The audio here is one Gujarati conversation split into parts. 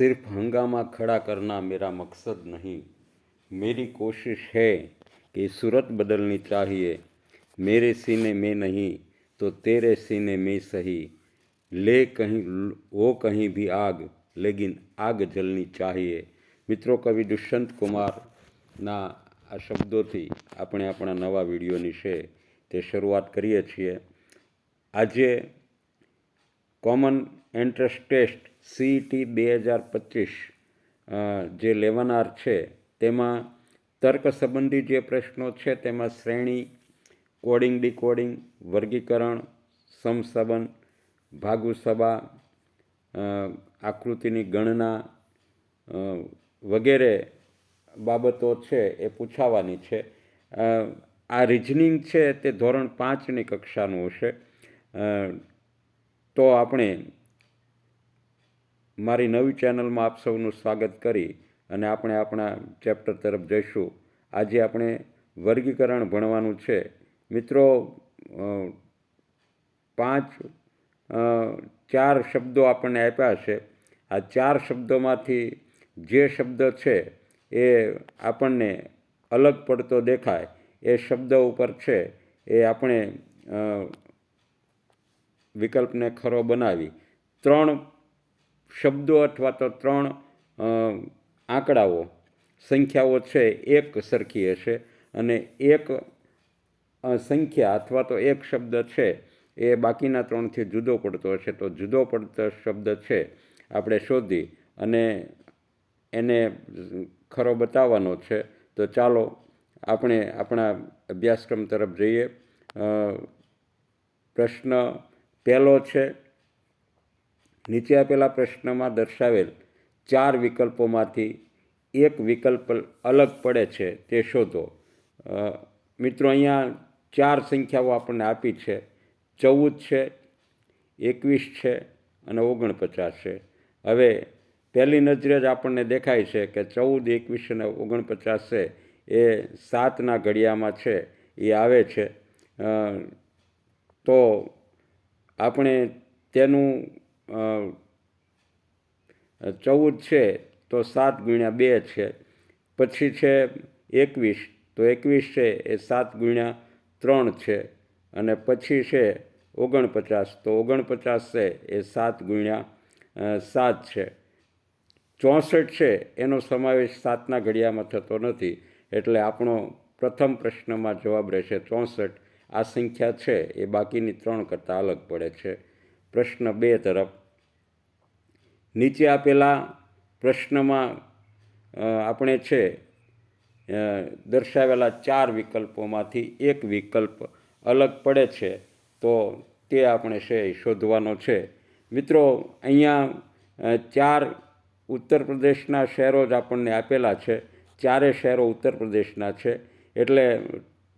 सिर्फ हंगामा खड़ा करना मेरा मकसद नहीं मेरी कोशिश है कि सूरत बदलनी चाहिए मेरे सीने में नहीं तो तेरे सीने में सही ले कहीं वो कहीं भी आग लेकिन આગ જલની ચાહીએ મિત્રો કવિ દુષ્યંત કુમારના આ શબ્દોથી આપણે આપણા નવા વિડીયોની છે તે શરૂઆત કરીએ છીએ આજે કોમન એન્ટ્રન્સ ટેસ્ટ સીઈટી બે હજાર પચીસ જે લેવાનાર છે, તેમાં તર્ક સંબંધી જે પ્રશ્નો છે, તેમાં શ્રેણી, કોડિંગ ડીકોડિંગ, વર્ગીકરણ સમસબન ભાગુસભા આકૃતિની ગણના વગેરે બાબતો છે એ પૂછાવાની છે. આ રિઝનિંગ છે તે ધોરણ પાંચની કક્ષાનું હશે. તો આપણે મારી નવી ચેનલમાં આપ સૌનું સ્વાગત કરી અને આપણે આપણા ચેપ્ટર તરફ જઈશું. આજે આપણે વર્ગીકરણ ભણવાનું છે. મિત્રો પાંચ ચાર શબ્દો આપણને આપ્યા છે. આ ચાર શબ્દોમાંથી જે શબ્દ છે એ આપણને અલગ પડતો દેખાય. એ શબ્દ ઉપર છે એ આપણે વિકલ્પને ખરો બનાવી. ત્રણ શબ્દો અથવા તો ત્રણ આંકડાઓ. સંખ્યાઓ છે, એક સરખી હશે. અને એક સંખ્યા અથવા તો એક શબ્દ છે, એ બાકીના ત્રણથી જુદો પડતો હશે. તો જુદો પડતો શબ્દ છે, આપણે શોધી. અને એને ખરો બતાવવાનો છે. તો ચાલો, આપણે આપણા અભ્યાસક્રમ તરફ જઈએ. પ્રશ્ન પહેલો છે, નીચે આપેલા પ્રશ્નમાં દર્શાવેલ ચાર વિકલ્પોમાંથી એક વિકલ્પ અલગ પડે છે તે શોધો. મિત્રો, અહીંયા ચાર સંખ્યાઓ આપણને આપી છે. ચૌદ છે, એકવીસ છે અને ઓગણપચાસ છે. હવે પહેલી નજરે જ આપણને દેખાય છે કે ચૌદ, એકવીસ અને ઓગણપચાસ છે એ સાતના ઘડિયામાં છે, એ આવે છે. તો આપણે તેનું ચૌદ છે તો સાત ગુણ્યા બે છે. પછી છે એકવીસ, તો એકવીસ છે એ સાત ગુણ્યા ત્રણ છે. અને પછી છે ઓગણપચાસ, તો ઓગણપચાસ છે એ સાત ગુણ્યા સાત છે. ચોસઠ છે એનો સમાવેશ સાતના ઘડિયામાં થતો નથી. એટલે આપણો પ્રથમ પ્રશ્નમાં જવાબ રહેશે ચોસઠ. આ સંખ્યા છે, એ બાકીની ત્રણ કરતાં અલગ પડે છે. પ્રશ્ન બે તરફ, નીચે આપેલા પ્રશ્નમાં આપણે છે દર્શાવેલા ચાર વિકલ્પોમાંથી એક વિકલ્પ અલગ પડે છે, તો તે આપણે છે શોધવાનો છે. મિત્રો, અહીંયા ચાર ઉત્તર પ્રદેશના શહેરો જ આપણને આપેલા છે. ચારે શહેરો ઉત્તર પ્રદેશના છે. એટલે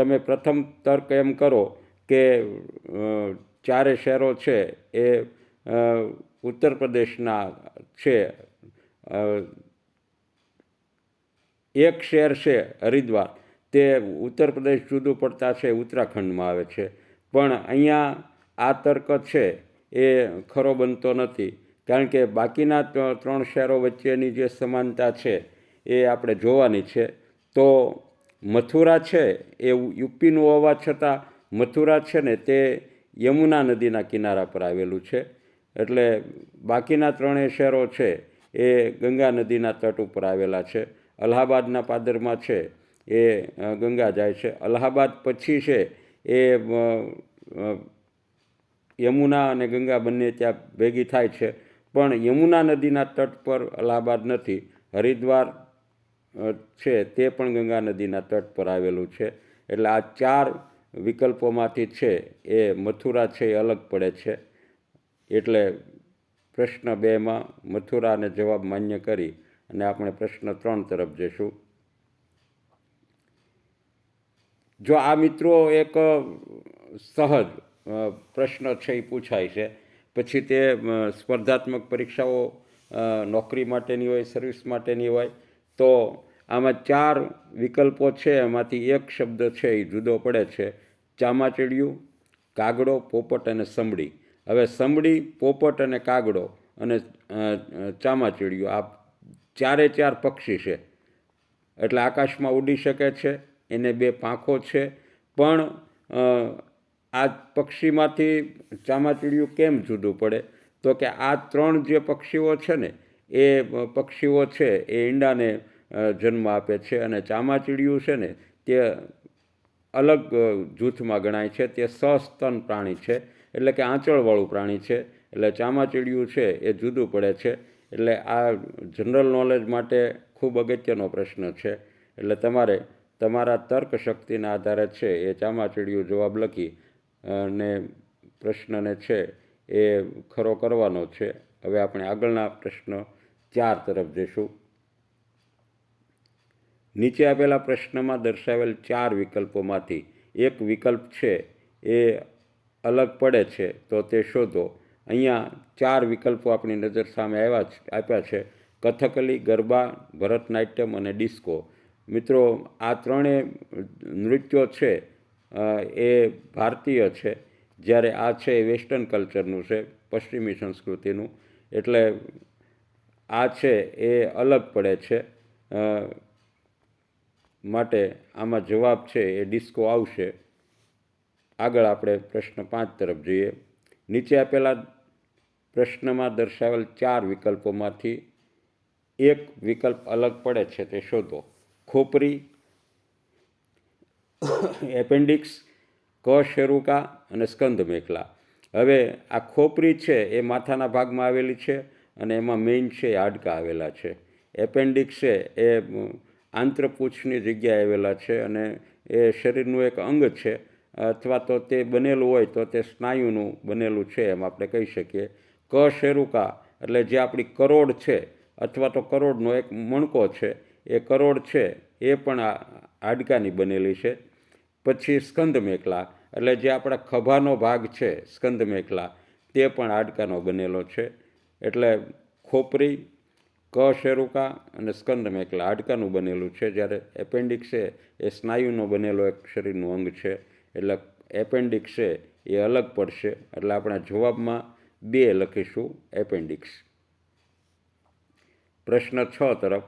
તમે પ્રથમ તર્ક એમ કરો કે ચારે શહેરો છે એ ઉત્તર પ્રદેશના છે. એક શહેર છે હરિદ્વાર. તે ઉત્તર પ્રદેશ જુદું પડતા છે, ઉત્તરાખંડમાં આવે છે. પણ અહીંયા આ તર્ક છે એ ખરો બનતો નથી. કારણ કે બાકીના ત્રણ શહેરો વચ્ચેની જે સમાનતા છે એ આપણે જોવાની છે. તો મથુરા છે એ યુપીનું હોવા છતાં મથુરા છે ને તે યમુના નદીના કિનારા પર આવેલું છે. એટલે બાકીના ત્રણેય શહેરો છે એ ગંગા નદીના તટ ઉપર આવેલા છે. અલ્હાબાદના પાદરમાં છે એ ગંગા જાય છે. અલ્હાબાદ પછી છે એ યમુના અને ગંગા બંને ત્યાં ભેગી થાય છે. પણ યમુના નદીના તટ પર અલ્હાબાદ નથી. હરિદ્વાર છે, તે પણ ગંગા નદીના તટ પર આવેલું છે. એટલે આ ચાર વિકલ્પોમાંથી છે, એ મથુરા છે એ અલગ પડે છે. એટલે પ્રશ્ન બેમાં મથુરાને જવાબ માન્ય કરી અને આપણે પ્રશ્ન ત્રણ તરફ જઈશું. જો આ મિત્રો એક સહજ પ્રશ્ન છે એ પૂછાય છે. પછી તે સ્પર્ધાત્મક પરીક્ષાઓ નોકરી માટેની હોય, સર્વિસ માટેની હોય તો આમાં ચાર વિકલ્પો છે, એમાંથી એક શબ્દ છે એ જુદો પડે છે. ચામાચીડિયું, કાગડો, પોપટ અને સમડી હવે સમડી પોપટ અને કાગડો અને ચામાચીડિયું આ ચારે ચાર પક્ષી છે. એટલે આકાશમાં ઉડી શકે છે, એને બે પાંખો છે. પણ આ પક્ષીમાંથી ચામાચીડિયું કેમ જુદું પડે? તો કે આ ત્રણ જે પક્ષીઓ છે ને એ પક્ષીઓ છે એ ઈંડાને જન્મ આપે છે અને ચામાચીડિયું છે ને તે અલગ જૂથમાં ગણાય છે. તે સસ્તન પ્રાણી છે. એટલે કે આંચળવાળું પ્રાણી છે. એટલે ચામાચીડિયું છે એ જુદું પડે છે. એટલે આ જનરલ નોલેજ માટે ખૂબ અગત્યનો પ્રશ્ન છે. એટલે તમારે તમારા તર્ક શક્તિના આધારે છે એ ચામાચીડિયું જવાબ લખી અને પ્રશ્નને છે એ ખરો કરવાનો છે. હવે આપણે આગળના પ્રશ્ન ચાર તરફ જઈશું નીચે આપેલા પ્રશ્નમાં દર્શાવેલ ચાર વિકલ્પોમાંથી એક વિકલ્પ છે, એ અલગ પડે છે, તો તે શોધો. અહીંયા ચાર વિકલ્પો આપણી નજર સામે આવ્યા આપ્યા છે. કથકલી ગરબા, ભરતનાટ્યમ અને ડિસ્કો. મિત્રો, આ ત્રણેય નૃત્યો છે એ ભારતીય છે. જ્યારે આ છે એ વેસ્ટર્ન કલ્ચરનું છે, પશ્ચિમી સંસ્કૃતિનું. એટલે આ છે એ અલગ પડે છે. માટે આમાં જવાબ છે એ ડિસ્કો આવશે. આગળ આપણે પ્રશ્ન પાંચ તરફ જઈએ. નીચે આપેલા પ્રશ્નમાં દર્શાવેલ ચાર વિકલ્પોમાંથી એક વિકલ્પ અલગ પડે છે તે શોધો. ખોપરી, એપેન્ડિક્સ, ક શેરુકા અને સ્કંદ મેખલા. હવે આ ખોપરી છે એ માથાના ભાગમાં આવેલી છે. અને એમાં મેઇન છે, એ હાડકાં આવેલા છે. એપેન્ડિક્સ છે, એ આંત્રપૂછની જગ્યાએ આવેલા છે અને એ શરીરનું એક અંગ છે. અથવા તો તે બનેલું હોય તો તે સ્નાયુનું બનેલું છે એમ આપણે કહી શકીએ. ક શેરુકા, એટલે જે આપણી કરોડ છે અથવા તો કરોડનો એક મણકો છે, એ કરોડ છે, એ પણ હાડકાની બનેલી છે. પછી સ્કંદ મેખલા, એટલે જે આપણા ખભાનો ભાગ છે, સ્કંદ મેખલા, તે પણ હાડકાનો બનેલો છે. એટલે ખોપરી, ક શેરુકા અને સ્કંદ એટલે હાડકાનું બનેલું છે. જ્યારે એપેન્ડિક્સ છે, એ સ્નાયુનો બનેલો એક શરીરનું અંગ છે. એટલે એપેન્ડિક્સ છે, એ અલગ પડશે. એટલે આપણા જવાબમાં બે લખીશું, એપેન્ડિક્સ. પ્રશ્ન છ તરફ.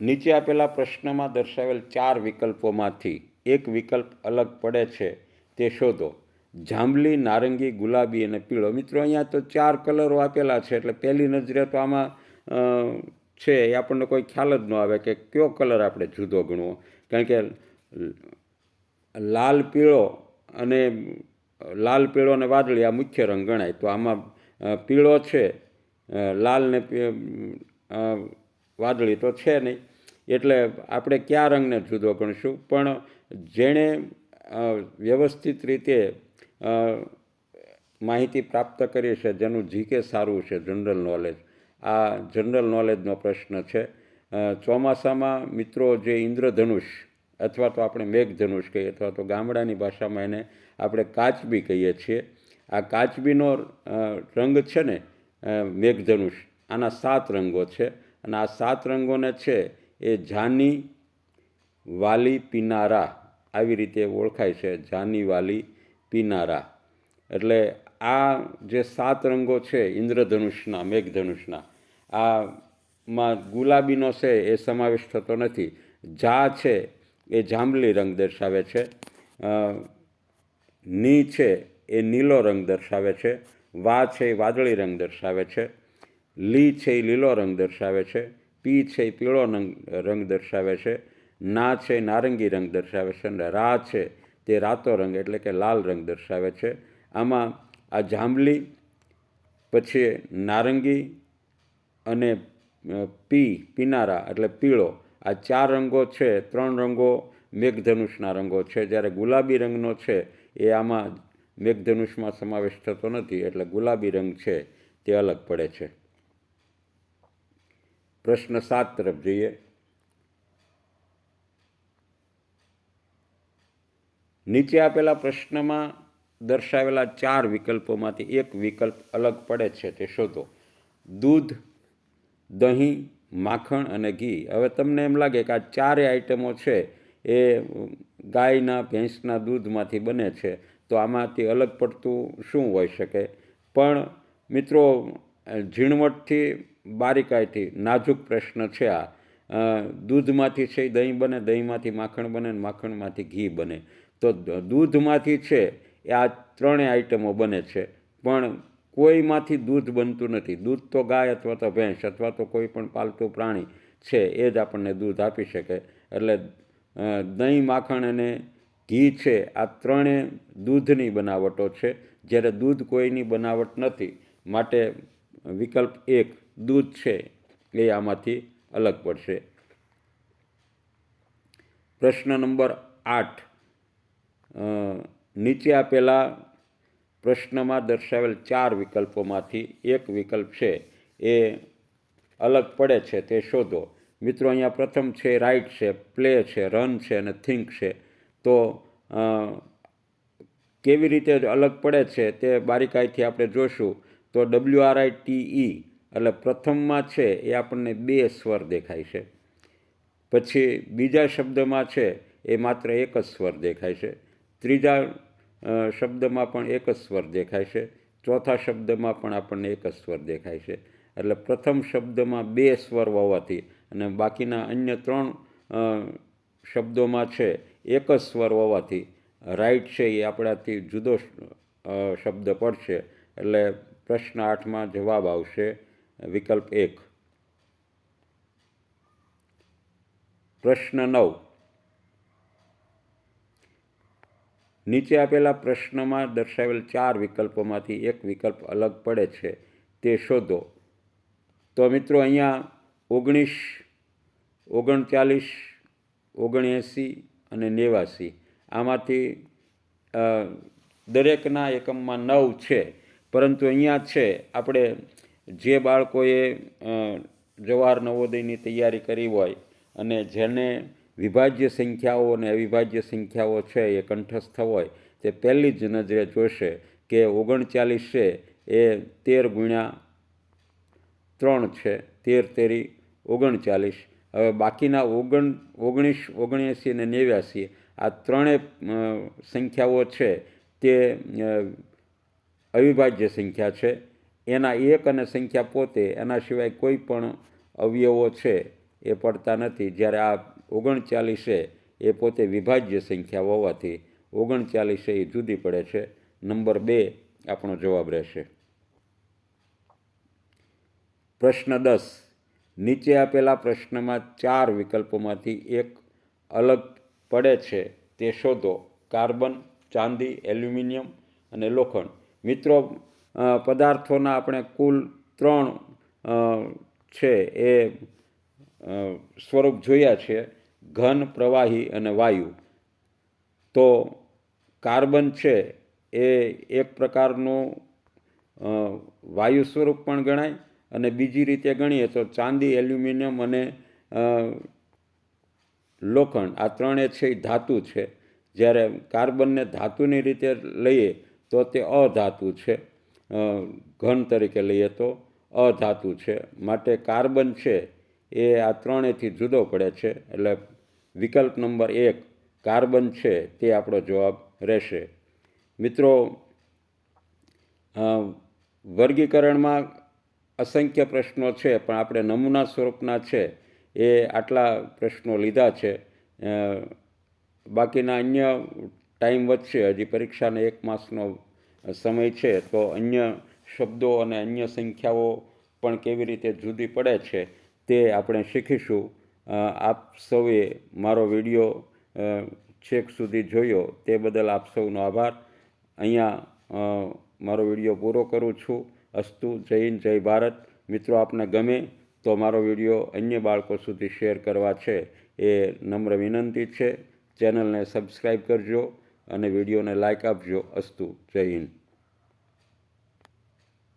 નીચે આપેલા પ્રશ્નમાં દર્શાવેલ ચાર વિકલ્પોમાંથી એક વિકલ્પ અલગ પડે છે, તે શોધો. જાંબલી, નારંગી, ગુલાબી અને પીળો. મિત્રો, અહીંયા તો ચાર કલરો આપેલા છે, એટલે પહેલી નજરે તો આમાં છે, એ આપણને કોઈ ખ્યાલ જ ન આવે કે કયો કલર આપણે જુદો ગણવો. કારણ કે લાલ, પીળો અને, લાલ, પીળો અને વાદળી આ મુખ્ય રંગ ગણાય. તો આમાં પીળો છે લાલ ને વાદળી તો છે નહીં. એટલે આપણે કયા રંગને જુદો ગણશું? પણ જેણે વ્યવસ્થિત રીતે માહિતી પ્રાપ્ત કરીએ છીએ, જેનું જીકે સારું છે, જનરલ નોલેજ. આ જનરલ નોલેજનો પ્રશ્ન છે. ચોમાસામાં મિત્રો જે ઇન્દ્રધનુષ, અથવા તો આપણે મેઘધનુષ કહીએ, અથવા તો ગામડાની ભાષામાં એને આપણે કાચબી કહીએ છીએ. આ કાચબીનો રંગ છે ને મેઘધનુષ, આના સાત રંગો છે. અને આ સાત રંગોને છે એ જાની વાલી પિનારા, આવી રીતે ઓળખાય છે, જાની વાલી પિનારા. એટલે આ જે સાત રંગો છે, ઇન્દ્રધનુષના, મેઘધનુષના, આમાં ગુલાબીનો છે એ સમાવેશ થતો નથી. જા છે એ જાંબલી રંગ દર્શાવે છે. ની છે એ નીલો રંગ દર્શાવે છે. વા છે એ વાદળી રંગ દર્શાવે છે. લી છે એ લીલો રંગ દર્શાવે છે. પી છે એ પીળો રંગ રંગ દર્શાવે છે. ના છે નારંગી રંગ દર્શાવે છે. અને રા છે તે રાતો રંગ એટલે કે લાલ રંગ દર્શાવે છે. આમાં આ જાંબલી, પછી નારંગી અને પી, પીનારા એટલે પીળો. આ ચાર રંગો છે, ત્રણ રંગો મેઘધનુષના રંગો છે. જ્યારે ગુલાબી રંગનો છે, એ આમાં મેઘધનુષમાં સમાવેશ થતો નથી, એટલે ગુલાબી રંગ છે, તે અલગ પડે છે. પ્રશ્ન સાત તરફ જઈએ. નીચે આપેલા પ્રશ્નમાં દર્શાવેલા ચાર વિકલ્પોમાંથી એક વિકલ્પ અલગ પડે છે, તે શોધો. દૂધ, દહીં, માખણ અને ઘી. હવે તમને એમ લાગે કે આ ચારે આઈટમો છે, એ ગાયના, ભેંસના દૂધમાંથી બને છે, તો આમાંથી અલગ પડતું શું હોઈ શકે? પણ મિત્રો, ઝીણવટથી, બારીકાઈથી નાજુક પ્રશ્ન છે આ. દૂધમાંથી છે દહીં બને, દહીંમાંથી માખણ બને માખણમાંથી ઘી બને. તો દૂધમાંથી છે, એ આ ત્રણેય આઈટમો બને છે. પણ કોઈમાંથી દૂધ બનતું નથી. દૂધ તો ગાય અથવા તો ભેંસ અથવા તો કોઈ પણ પાલતુ પ્રાણી છે, એ જ આપણને દૂધ આપી શકે. એટલે દહીં, માખણ અને ઘી છે, આ ત્રણેય દૂધની બનાવટો છે. જ્યારે દૂધ કોઈની બનાવટ નથી, માટે વિકલ્પ એક દૂધ છે, એ આમાંથી અલગ પડશે. પ્રશ્ન નંબર આઠ. નીચે આપેલા પ્રશ્નમાં દર્શાવેલ ચાર વિકલ્પોમાંથી એક વિકલ્પ છે, એ અલગ પડે છે, તે શોધો. મિત્રો, અહીંયા પ્રથમ છે રાઇટ છે, પ્લે છે, રન છે અને થિંક છે. તો કેવી રીતે અલગ પડે છે તે બારીકાઈથી આપણે જોશું. તો W R I T E, એટલે પ્રથમમાં છે એ આપણને બે સ્વર દેખાય છે. પછી બીજા શબ્દમાં છે એ માત્ર એક જ સ્વર દેખાય છે. ત્રીજા શબ્દમાં પણ એક જ સ્વર દેખાય છે. ચોથા શબ્દમાં પણ આપણને એક જ સ્વર દેખાય છે. એટલે પ્રથમ શબ્દમાં બે સ્વર હોવાથી અને બાકીના અન્ય ત્રણ શબ્દોમાં છે એક જ સ્વર હોવાથી રાઈટ છે એ આપણાથી જુદો શબ્દ પડશે. એટલે પ્રશ્ન આઠમાં જવાબ આવશે. વિકલ્પ એક. પ્રશ્ન નવ. નીચે આપેલા પ્રશ્નમાં દર્શાવેલ ચાર વિકલ્પોમાંથી એક વિકલ્પ અલગ પડે છે, તે શોધો. તો મિત્રો અહીંયા ઓગણીસ, ઓગણચાલીસ, ઓગણએંસી અને નેવાસી. આમાંથી દરેકના એકમમાં નવ છે, પરંતુ અહીંયા છે, આપણે જે બાળકોએ જવાહર નવોદયની તૈયારી કરી હોય અને જેને વિભાજ્ય સંખ્યાઓ અને અવિભાજ્ય સંખ્યાઓ છે એ કંઠસ્થ હોય તે પહેલી જ નજરે જોશે કે ઓગણચાલીસ છે, એ તેર ગુણ્યા ત્રણ છે, તેર તેરી ઓગણચાલીસ. હવે બાકીના ઓગણ, ઓગણીસ, ઓગણએંસી અને નેવ્યાસી, આ ત્રણેય સંખ્યાઓ છે તે અવિભાજ્ય સંખ્યા છે. એના એક અને સંખ્યા પોતે એના સિવાય કોઈ પણ અવયવો છે એ પડતા નથી. જ્યારે આ ઓગણચાલીસ એ પોતે વિભાજ્ય સંખ્યા હોવાથી ઓગણચાલીસ એ જુદી પડે છે. નંબર બે આપણો જવાબ રહેશે. પ્રશ્ન દસ. નીચે આપેલા પ્રશ્નમાં ચાર વિકલ્પોમાંથી એક અલગ પડે છે તે શોધો. કાર્બન, ચાંદી, એલ્યુમિનિયમ અને લોખંડ. મિત્રો પદાર્થોના આપણે કુલ ત્રણ છે એ સ્વરૂપ જોયા છે. ઘન, પ્રવાહી અને વાયુ. તો કાર્બન છે એ એક પ્રકારનું વાયુ સ્વરૂપ પણ ગણાય અને બીજી રીતે ગણીએ તો ચાંદી, એલ્યુમિનિયમ અને લોખંડ, આ ત્રણે છે એ ધાતુ છે. જ્યારે કાર્બનને ધાતુની રીતે લઈએ તો તે અધાતુ છે. ઘન તરીકે લઈએ તો અધાતુ છે. માટે કાર્બન છે એ આ ત્રણેથી જુદો પડે છે. એટલે વિકલ્પ નંબર એક કાર્બન છે તે આપણો જવાબ રહેશે. મિત્રો વર્ગીકરણમાં અસંખ્ય પ્રશ્નો છે, પણ આપણે નમૂના સ્વરૂપના છે, એ આટલા પ્રશ્નો લીધા છે. બાકીના અન્ય ટાઈમ વધશે, હજી પરીક્ષાને એક માસનો સમય છે, તો અન્ય શબ્દો અને અન્ય સંખ્યાઓ પણ કેવી રીતે જુદી પડે છે તે આપણે શીખીશું. આપ સૌએ મારો વીડિયો છેક સુધી જોયો તે બદલ આપ સૌનો આભાર. અહીંયા મારો વીડિયો પૂરો કરું છું. અસ્તુ, જય હિન્દ, જય ભારત. મિત્રો, આપને ગમે તો મારો વીડિયો અન્ય બાળકો સુધી શેર કરવા છે એ નમ્ર વિનંતી છે. ચેનલને સબસ્ક્રાઈબ કરજો અને વિડીયોને લાઇક આપજો. અસ્તુ, જય હિન્દ.